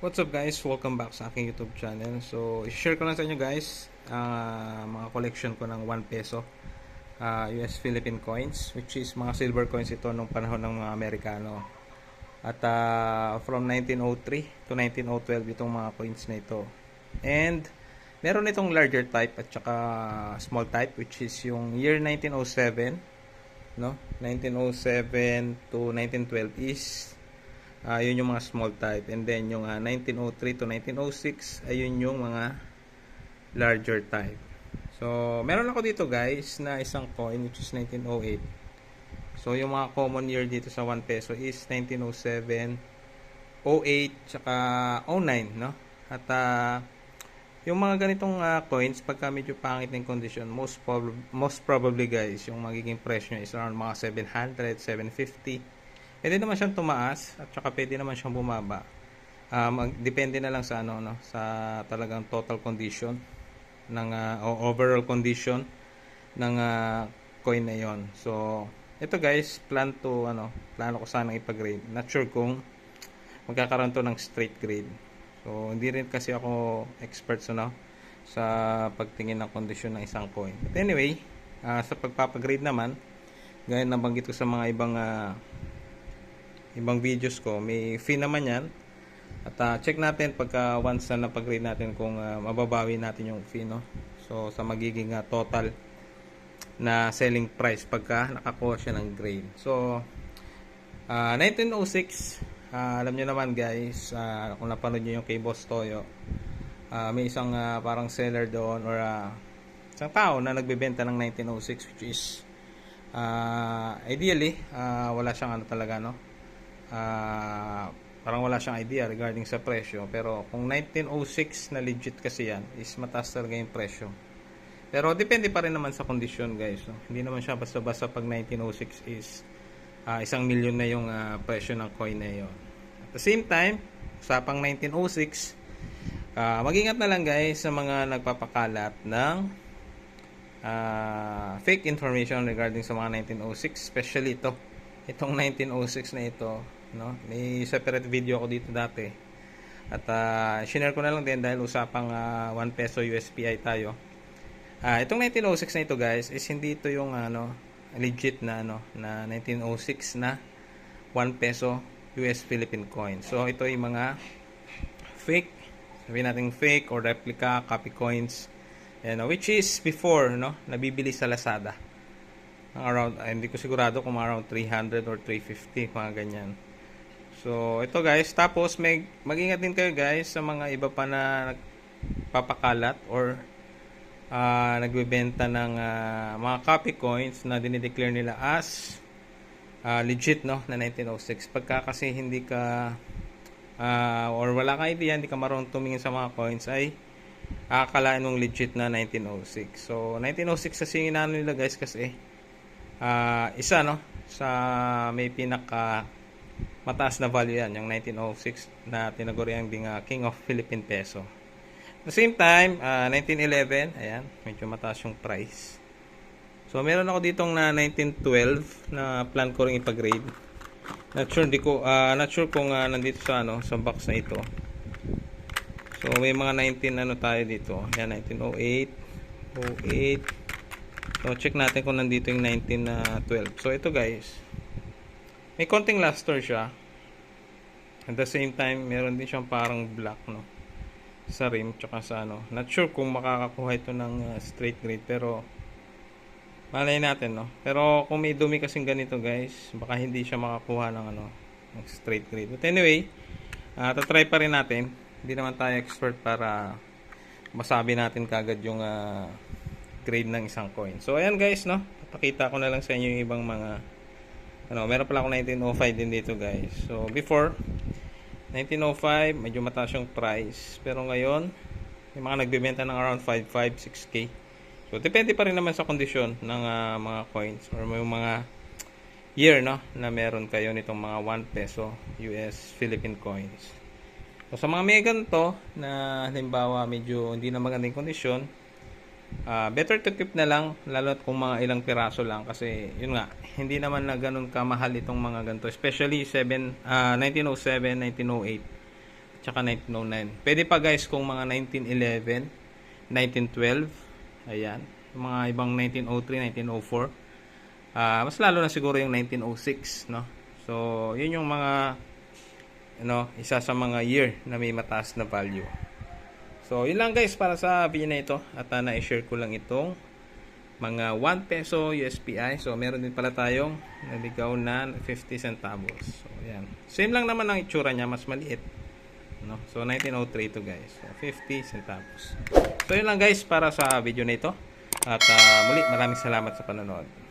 What's up guys? Welcome back sa aking YouTube channel. So, i-share ko lang sa inyo guys ah, mga collection ko ng 1 peso ah, US Philippine coins which is mga silver coins ito nung panahon ng mga Amerikano. At ah, from 1903 to 1912 itong mga coins na ito. And meron itong larger type at saka small type which is yung year 1907 no 1907 to 1912 is Ah, yun yung mga small type. And then yung ah, 1903 to 1906, ayun yung mga larger type. So, meron ako dito guys na isang coin which is 1908. So, yung mga common year dito sa 1 peso is 1907, 08, tsaka 09, no? At ah, yung mga ganitong ah, coins, pagka medyo pangit ng condition, most, prob- most probably guys, yung magiging presyo niya is around mga 700, 750. Pwede naman siyang tumaas at saka pwede naman siyang bumaba. Mag- depende na lang sa ano no, sa talagang total condition ng o overall condition ng ah, coin na 'yon. So, ito guys, plan to ano, plano ko sana ipag-grade. Not sure kung magkakaroon to ng straight grade. So, hindi rin kasi ako expert sa no, sa pagtingin ng kondisyon ng isang coin. But anyway, ah, sa pagpapagrade naman, gaya ng nabanggit ko sa mga ibang ah, ibang videos ko, may fee naman yan. At ah, check natin pagka once na napag-grade natin kung ah, mababawi natin yung fee, no? So, sa magiging ah, total na selling price pagka nakakuha siya ng grade. So, ah, 1906, ah, alam nyo naman guys, ah, kung napanood nyo yung kay Boss Toyo, ah, may isang ah, parang seller doon or ah, isang tao na nagbebenta ng 1906 which is ah, ideally, ah, wala siyang ano talaga, no? Ah parang wala siyang idea regarding sa presyo pero kung 1906 na legit kasi yan is mataas talaga yung presyo. Pero depende pa rin naman sa kondisyon guys no? hindi naman siya basta-basta pag 1906 is ah, isang milyon na yung ah, presyo ng coin na yon at the same time usapang 1906 ah mag-ingat na lang guys sa mga nagpapakalat ng ah, fake information regarding sa mga 1906 especially ito itong 1906 na ito no? May separate video ako dito dati. At uh, share ko na lang din dahil usapang ah, 1 peso USPI tayo. Ah itong 1906 na ito guys is hindi ito yung ano legit na ano na 1906 na 1 peso US Philippine coin. So ito yung mga fake sabihin natin fake or replica copy coins you know, which is before no nabibili sa Lazada. Around ah, hindi ko sigurado kung around 300 or 350 mga ganyan so ito guys tapos may mag-ingat din kayo guys sa mga iba pa na nagpapakalat or ah, nagbebenta ng ah, mga copy coins na dinideclare nila as ah, legit no na 1906 pagka kasi hindi ka ah, or wala kang idea hindi ka marunong tumingin sa mga coins ay akakalaan mong legit na 1906 so 1906 kasi inaano nila guys kasi ah isa no sa may pinaka mataas na value yan yung 1906 na tinaguriang ding ah, King of Philippine Peso. At the same time ah, 1911 ayan medyo mataas yung price. So meron ako ditong na 1912 na plan ko ring ipag-grade. Not sure di ko ah, not sure kung ah, nandito sa ano sa box na ito. So may mga 19 ano tayo dito. Ayan 1908 08 So, check natin kung nandito yung 19 na 12. So, ito guys. May konting luster siya. At the same time, meron din siyang parang black, no? Sa rim, tsaka sa ano. Not sure kung makakakuha ito ng uh, straight grade, pero malay natin, no? Pero kung may dumi kasing ganito, guys, baka hindi siya makakuha ng ano, ng straight grade. But anyway, uh, tatry pa rin natin. Hindi naman tayo expert para masabi natin kagad yung uh, grade ng isang coin. So, ayan guys, no? Papakita ko na lang sa inyo yung ibang mga ano, meron pala ako 1905 din dito guys. So, before 1905, medyo mataas yung price. Pero ngayon, may mga nagbebenta ng around 5, 5, 6K. So, depende pa rin naman sa kondisyon ng ah, mga coins or may mga year, no? Na meron kayo nitong mga 1 peso US Philippine coins. So, sa mga may ganito na halimbawa medyo hindi na magandang kondisyon, Ah, better to keep na lang lalo kung mga ilang piraso lang kasi yun nga hindi naman na ganun kamahal itong mga ganito especially 7 ah, 1907 1908 tsaka 1909. Pwede pa guys kung mga 1911, 1912, ayan, mga ibang 1903, 1904. Ah, mas lalo na siguro yung 1906, no? So, yun yung mga ano, isa sa mga year na may mataas na value. So, yun lang guys para sa video na ito at uh, na-share ko lang itong mga 1 peso USPI. So, meron din pala tayong naligaw na 50 centavos. So, yan. Same lang naman ang itsura niya, mas maliit. No? So, 1903 to guys. So, 50 centavos. So, yun lang guys para sa video na ito. At uh, muli, maraming salamat sa panonood.